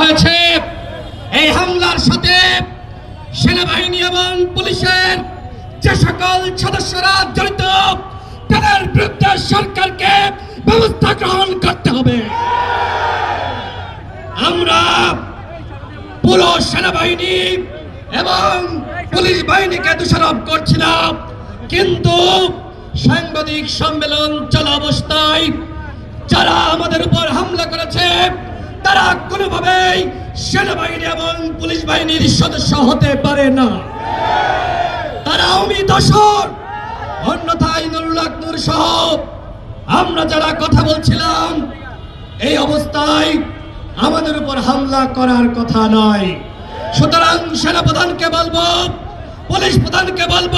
হয়েছে। এই হামলার সাথে সেনাবাহিনী এবং পুলিশের যে সকল সদস্যরা জড়িত, তাদের বিরুদ্ধে সরকারকে ব্যবস্থা গ্রহণ করতে হবে। আমরা পুরো সেনাবাহিনী এবং পুলিশ বাহিনীকে দোষারোপ করছিলাম, কিন্তু সাংবাদিক সম্মেলন চলা অবস্থায় যারা আমাদের উপর হামলা করেছে তারা কোনোভাবেই সেনাবাহিনী এবং পুলিশ বাহিনীর সদস্য হতে পারে না। তারা আমি দশর অন্যথায় সহ আমরা যারা কথা বলছিলাম, এই অবস্থায় আমাদের উপর হামলা করার কথা নয়। সুতরাং সেনাপ্রধানকে বলব, পুলিশ প্রধানকে বলব,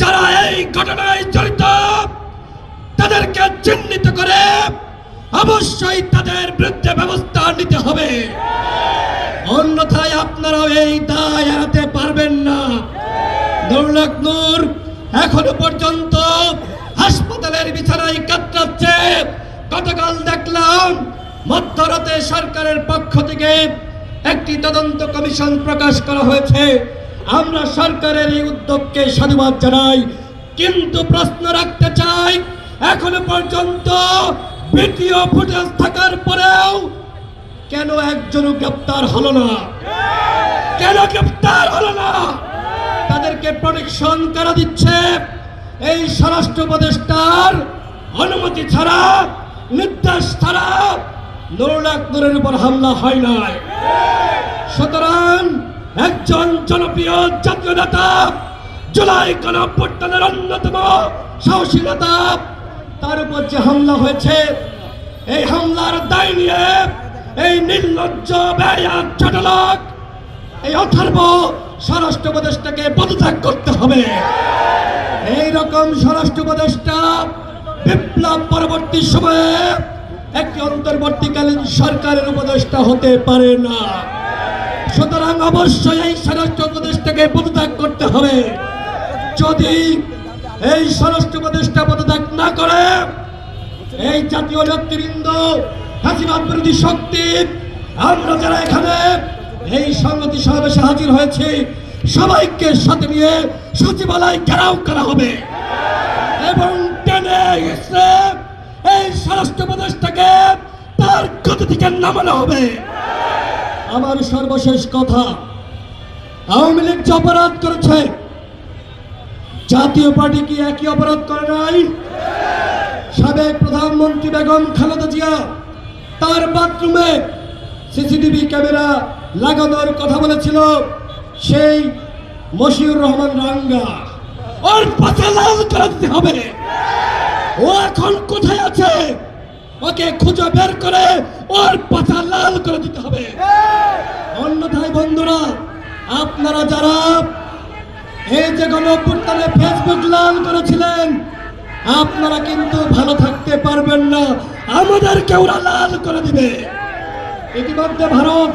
যারা এই ঘটনায় জড়িত, তাদেরকে চিহ্নিত করে অবশ্যই তাদের বিরুদ্ধে ব্যবস্থা নিতে হবে। অন্যথায় আপনারাও এই দায় এড়াতে পারবেন না। নূর এখনও পর্যন্ত হাসপাতালের বিছানায় কাতরাচ্ছে। গতকাল দেখলাম, মধ্যরাতে সরকারের পক্ষ থেকে একটি তদন্ত কমিশন প্রকাশ করা হয়েছে। আমরা সরকারের এই উদ্যোগকে সাধুবাদ জানাই, কিন্তু প্রশ্ন রাখতে চাই, এখনও পর্যন্ত ভিডিও ফুটেজ থাকার পরেও কেন একজনও গ্রেপ্তার হলো না? কেন গ্রেপ্তার হলো না? তাদেরকে প্রোটেকশন করা দিচ্ছে? এই স্বরাষ্ট্র উপদেষ্টার অনুমতি ছাড়া, নির্দেশ ছাড়া নুরুল আকবরের উপর হামলা হয় নাই। সুতরাং একজন জনপ্রিয় জাতীয় নেতা, জুলাই গণঅভ্যুত্থানের অন্যতম সাহসী নেতা তার উপর যে হামলা হয়েছে, এই হামলার দায় নিয়ে এই নির্লজ্জ ব্যয়াত চটলক এই অথর্ব স্বরাষ্ট্র উপদেষ্টাকে পদত্যাগ করতে হবে। এই রকম স্বরাষ্ট্র উপদেষ্টা বিপ্লব পরবর্তী সময়ে একটি অন্তর্বর্তীকালীন সরকারের উপদেষ্টা হতে পারে না। সুতরাং অবশ্যই এই স্বরাষ্ট্র উপদেষ্টাকে পদত্যাগ করতে হবে। যদি এই স্বরাষ্ট্র উপদেষ্টা পদত্যাগ না করে এই জাতীয় নেতৃবৃন্দ হাসিবাদ বিরোধী শক্তি, আমরা যারা এখানে এই সংগতি সমাবেশে হাজির হয়েছি, সবাইকে সাথে নিয়ে সচিবালয় ঘেরাও করা হবে। এবং টেনে এই স্বরাষ্ট্র উপদেষ্টাকে তার গতি থেকে নামানো হবে। আমার সর্বশেষ কথা, আওয়ামী লীগ যে অপরাধ করেছে জাতীয় পার্টি কি একই অপরাধ করে নাই? সাবেক প্রধানমন্ত্রী বেগম খালেদা জিয়া, তার বাথরুমে সিসিটিভি ক্যামেরা লাগানোর কথা বলেছিল সেই মশিউর রহমান রাঙ্গা। ওর পাশে লাল করে দিতে হবে। ও এখন কোথায় আছে? ওকে খুঁজে বের করে ওর পাছা লাল করে দিতে হবে। অন্যথায় বন্ধুরা, আপনারা যারা এই যে গণঅভ্যুত্থানে ফেসবুক লাল করেছিলেন, আপনারা কিন্তু ভালো থাকতে পারবেন না। আমাদেরকে ওরা লাল করে দিবে। ইতিমধ্যে ভারত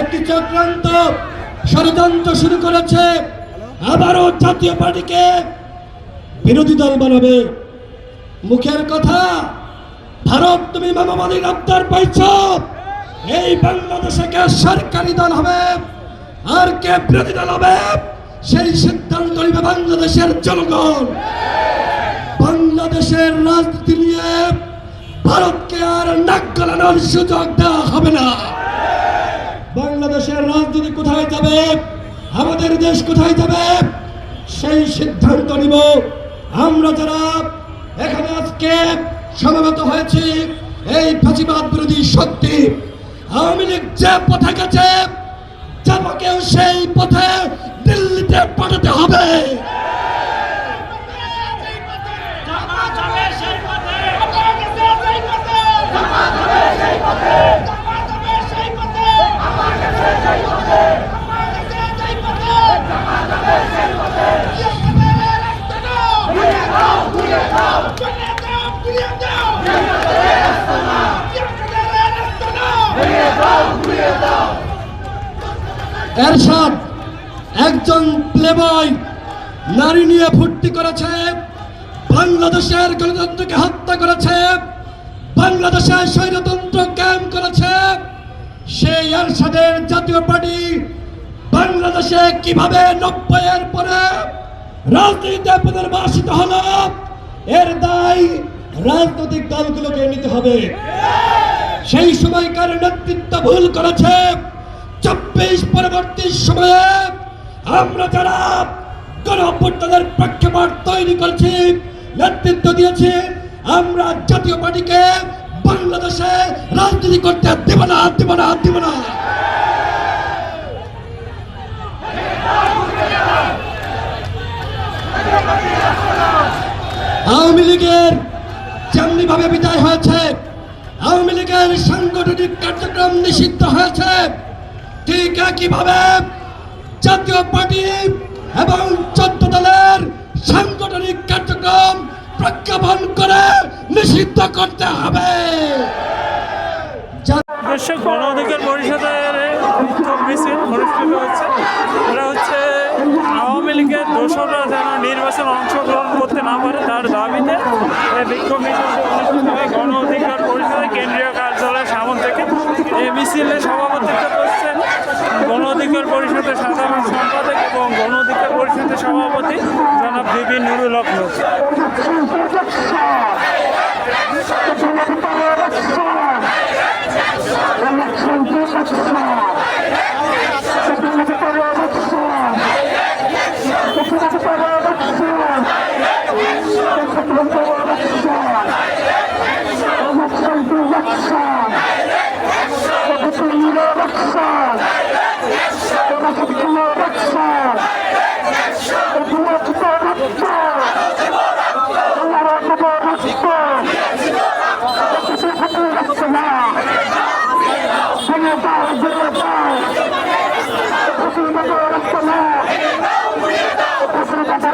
একটি চক্রান্ত ষড়যন্ত্র শুরু করেছে। আবারও জাতীয় পার্টিকে বিরোধী দল বানাবে। মুখের কথা, ভারত, তুমি মামাবাদী গ্রেপ্তার পাইছ। এই বাংলাদেশে কে সরকারি দল হবে? আর কে বিরোধী দল হবে? সেই সিদ্ধান্ত নিবে বাংলাদেশের জনগণ। বাংলাদেশের রাজনীতি নিয়ে ভারতকে আর নাক গলানোর সুযোগ দেওয়া হবে না। বাংলাদেশের রাজনীতি কোথায় যাবে? আমাদের দেশ কোথায় যাবে? সেই সিদ্ধান্ত নিব। আমরা যারা এখানে আজকে সমবেত হয়েছি, এই ফাঁসিবাদ বিরোধী শক্তি, আওয়ামী লীগ যে পথে গেছে যাবকেও সেই পথে দিল্লিতে পাঠাতে হবে। এরশাদ প্লেবয় নারী নিয়ে ফুর্তি করেছে। বাংলাদেশের গণতন্ত্রকে হত্যা করেছে। বাংলাদেশের স্বৈরতন্ত্র ক্যাম্প করেছে। সেই এরশাদের জাতীয় পার্টি বাংলাদেশে কীভাবে নব্বইয়ের পরে রাজনীতিতে পুনর্বাসিত হলো, এর দায় রাজনৈতিক দলগুলোকে নিতে হবে। সেই সময়কার নেতৃত্ব ভুল করেছে। চব্বিশ পরবর্তী সময়ে আমরা যারা গণ অভ্যুত্থানের প্রেক্ষাপট তৈরি করেছি, নেতৃত্ব দিয়েছি, আমরা জাতীয় পার্টিকে বাংলাদেশে রাজনীতি করতে দেব না দেব না দেব না। আওয়ামী লীগের যেমনি ভাবে বিদায় হয়েছে, আওয়ামী লীগের সাংগঠনিক কার্যক্রম নিষিদ্ধ হয়েছে, ঠিক একইভাবে জাতীয় পার্টি এবং চোদ্দ দলের সাংগঠনিক কার্যক্রম প্রজ্ঞাপন করে নিষিদ্ধ করতে হবে। দর্শক গণ অধিকার পরিষদের মিছিল অনুষ্ঠিত হচ্ছে। এটা হচ্ছে আওয়ামী লীগের দোসররা যেন নির্বাচন অংশগ্রহণ করতে না পারে তার দাবিতে বিক্ষোভ মিছিলটি অনুষ্ঠিত গণ অধিকার পরিষদের কেন্দ্রীয় কার্যালয়ের সামন থেকে এই মিছিলে সভাপতিত্ব করছেন গণ অধিকার পরিষদের সাধারণ সম্পাদক এবং গণ অধিকার পরিষদের সভাপতি জনাব বিবি নুরুল হক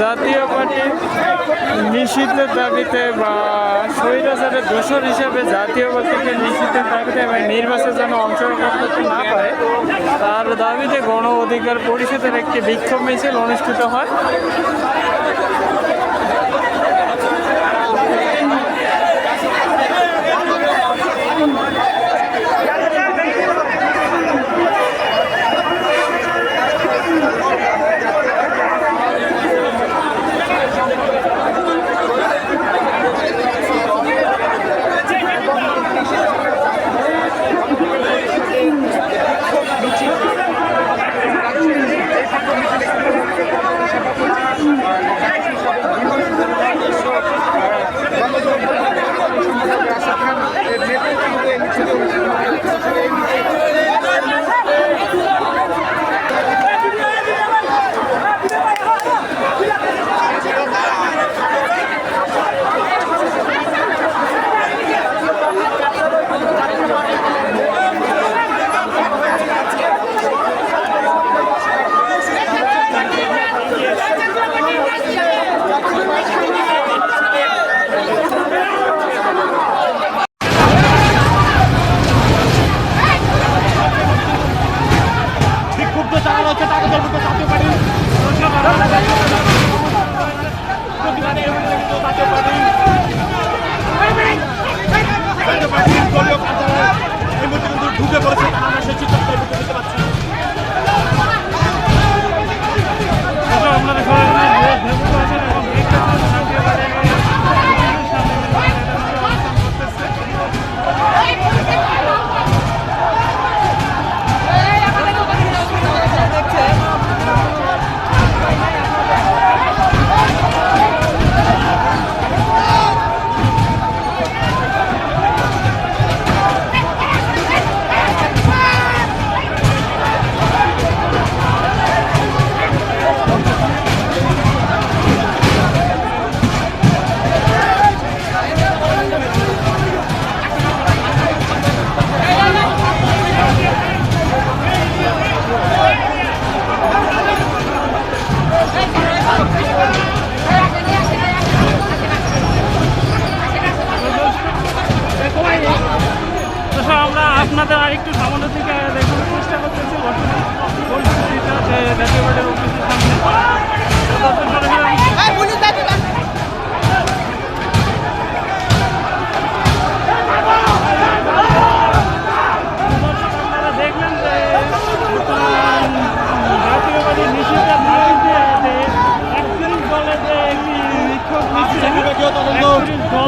জাতীয় পার্টি নিষিদ্ধের দাবিতে বা স্বৈরাচারের দোষর হিসাবে জাতীয় পার্টিকে নিষিদ্ধের দাবিতে এবং নির্বাচন যেন অংশগ্রহণ করতে না পারে, তার দাবিতে গণ অধিকার পরিষদের একটি বিক্ষোভ মিছিল অনুষ্ঠিত হয়।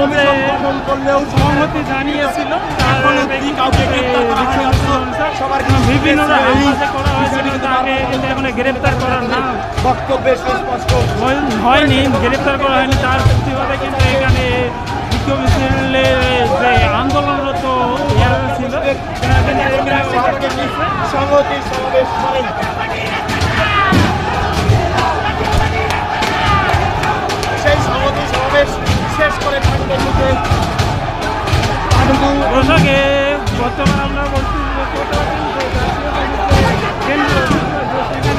একত্রিশ দল সংহতি জানিয়েছিল। তার বিভিন্ন করা হয়েছিল তাকে এখন গ্রেপ্তার করার নাম বক্তব্যের সুস্পষ্ট। হয়- হয়নি গ্রেপ্তার করা হয়নি তার প্রতিবাদে কিন্তু এখানে বিক্ষোভ মিছিলে যে আন্দোলনরত ছিল। সংহতি সমাবেশ করেন অফিস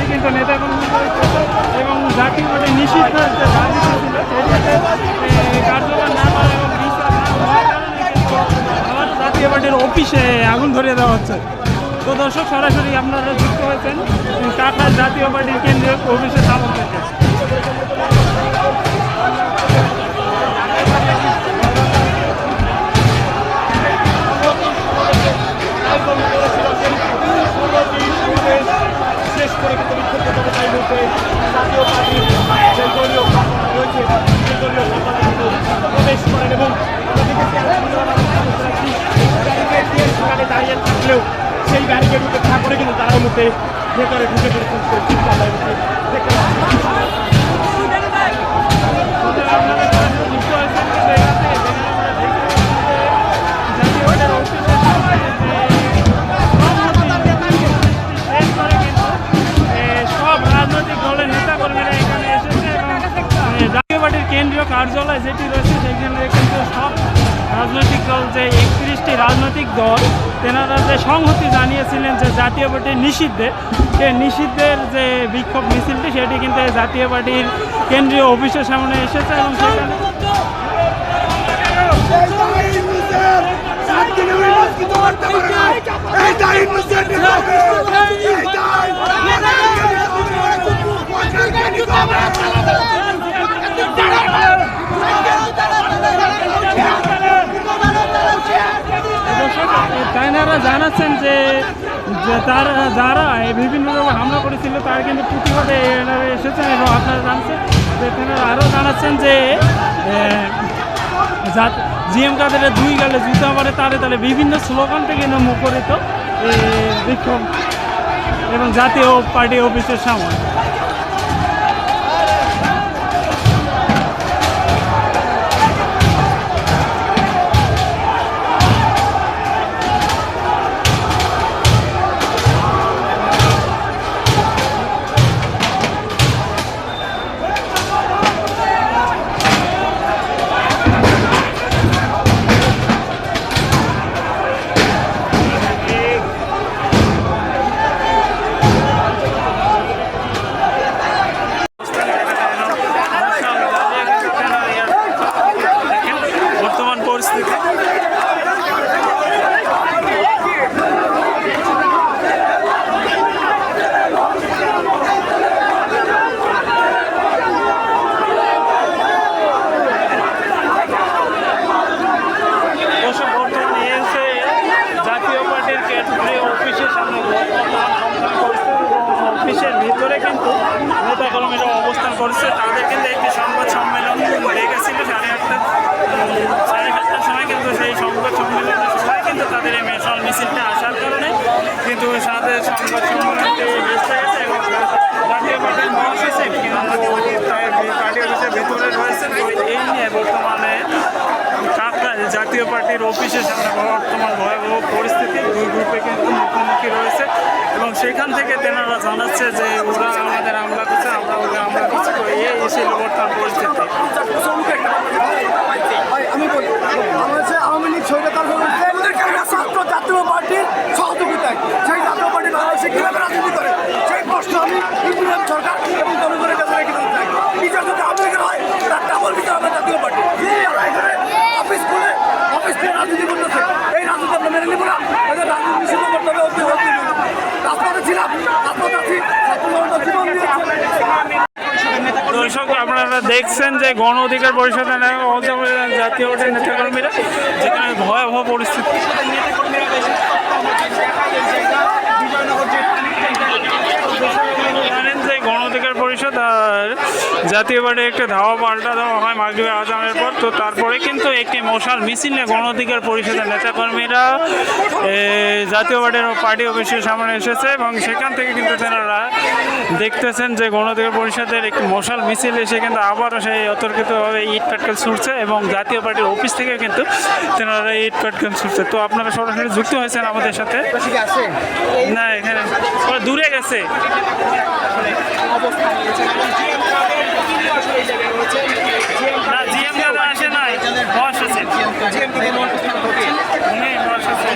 কিন্তু নেতাকর্মী রয়েছে এবং জাতীয় পার্টি নিষিদ্ধ কার্যকর না করা এবং জাতীয় পার্টির অফিসে আগুন ধরিয়ে দেওয়া হচ্ছে। তো দর্শক, সরাসরি আপনারা যুক্ত হয়েছেন কাঠার জাতীয় পার্টির কেন্দ্রীয় অফিসের সামনে থেকে শেষ করে কিন্তু বিক্ষুব্ধ জনতাই বলতে জাতীয় পার্টির সেই কিন্তু ব্যারিকেড উঠে থাকলে কিন্তু তার মধ্যে ভেতরে ঢুকে পড়েছেন দেখতে যেটি রয়েছে সেখানে কিন্তু সব রাজনৈতিক দল যে একত্রিশটি রাজনৈতিক দল, তেনারা যে সংহতি জানিয়েছিলেন যে জাতীয় পার্টির নিষিদ্ধে সে নিষিদ্ধের যে বিক্ষোভ মিছিলটি, সেটি কিন্তু জাতীয় পার্টির কেন্দ্রীয় অফিসের সামনে এসেছে এবং সেখানে তাইনারা জানাচ্ছেন যে তারা, যারা এই বিভিন্ন রকম হামলা করেছিল, তারা কিন্তু প্রতিবাদে এনারা এসেছেন এবং আপনারা জানছেন যে তেনারা আরও জানাচ্ছেন যে জিএম কাদের দুই গালে জুতা মারে তারে তাহলে বিভিন্ন স্লোগান থেকে মুখরিত বিক্ষোভ এবং জাতীয় পার্টি অফিসের সামনে। সংবাদ সম্মেলনটি বেঁচে গেছে এবং জাতীয় পার্টির মহাসচিব পার্টি অফিসের ভেতরে এই নিয়ে বর্তমানে কাকরাইল জাতীয় পার্টির অফিসের সামনে বর্তমান ভয়াবহ পরিস্থিতি দুই গ্রুপে কিন্তু মুখোমুখি রয়েছে এবং সেখান থেকে তেনারা জানাচ্ছে যে ওরা আমাদের হামলা করছে আমরা ওদের হামলা করছি তো এই ছিল বর্তমান পরিস্থিতি আমি বলি বাংলাদেশে আওয়ামী লীগ ছাত্র জাতীয় পার্টির সহযোগিতায় দর্শক আপনারা দেখছেন যে গণ অধিকার পরিষদের জাতীয় নেতাকর্মীরা যেখানে ভয়াবহ পরিস্থিতি। জাতীয় পার্টির একটা ধাওয়া পাল্টা দেওয়া হয় মাগরিবে আজানের পর। তো তারপরে কিন্তু একটি মশাল মিছিল নিয়ে গণ অধিকার পরিষদের নেতাকর্মীরা জাতীয় পার্টির পার্টি অফিসের সামনে এসেছে এবং সেখান থেকে কিন্তু তেনারা দেখতেছেন যে গণ অধিকার পরিষদের একটি মশাল মিছিল এসে কিন্তু আবারও সেই অতর্কিতভাবে ইট পাটকেল ছুটছে এবং জাতীয় পার্টির অফিস থেকে কিন্তু তেনারা ইট পাটকেল ছুটছে। তো আপনারা সরাসরি যুক্ত হয়েছেন আমাদের সাথে? না, এখানে দূরে গেছে। না জিএম দাদা আসে নাই বস আছে উনি বস আছে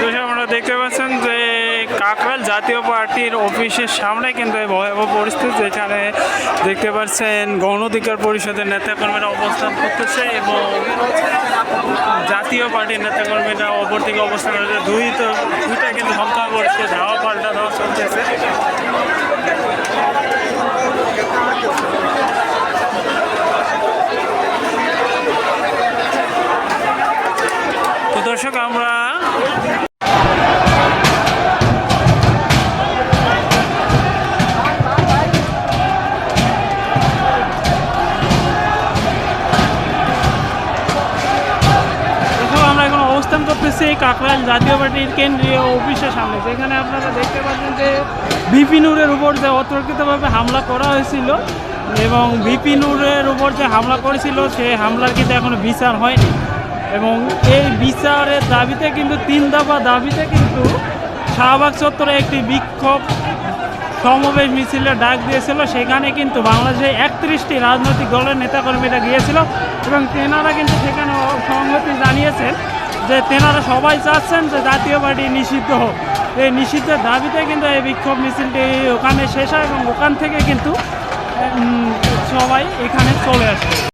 দর্শক আপনারা দেখতে পাচ্ছেন যে কাকরাল জাতীয় পার্টির অফিসের সামনে কিন্তু এই ভয়াবহ পরিস্থিতি যেখানে দেখতে পাচ্ছেন গণ অধিকার পরিষদের নেতাকর্মীরা অবস্থান করতেছে এবং জাতীয় পার্টির নেতাকর্মীরা অপর থেকে অবস্থান করছে। দুই তো দুইটা কিন্তু সংখ্যা পরিস্থিতি ধাওয়া পাল্টা দেওয়া চলতেছে। দর্শক, আমরা করতেছি কাকরাইল জাতীয় পার্টির কেন্দ্রীয় অফিসের সামনে, যেখানে আপনারা দেখতে পাচ্ছেন যে বিপিনুরের উপর যে অতর্কিতভাবে হামলা করা হয়েছিল এবং বিপিনুরের উপর যে হামলা করেছিল, সে হামলার কিন্তু এখনও বিচার হয়নি। এবং এই বিচারের দাবিতে কিন্তু, তিন দফা দাবিতে কিন্তু শাহবাগ চত্বরে একটি বিক্ষোভ সমাবেশ মিছিলের ডাক দিয়েছিল। সেখানে কিন্তু বাংলাদেশে একত্রিশটি রাজনৈতিক দলের নেতাকর্মীরা গিয়েছিল এবং তেনারা কিন্তু সেখানে সংহতি জানিয়েছেন। যে তেনারা সবাই চাচ্ছেন যে জাতীয় পার্টি নিষিদ্ধ হোক। এই নিষিদ্ধের দাবিতে কিন্তু এই বিক্ষোভ মিছিলটি ওখানে শেষ হয় এবং ওখান থেকে কিন্তু সবাই এখানে চলে আসে।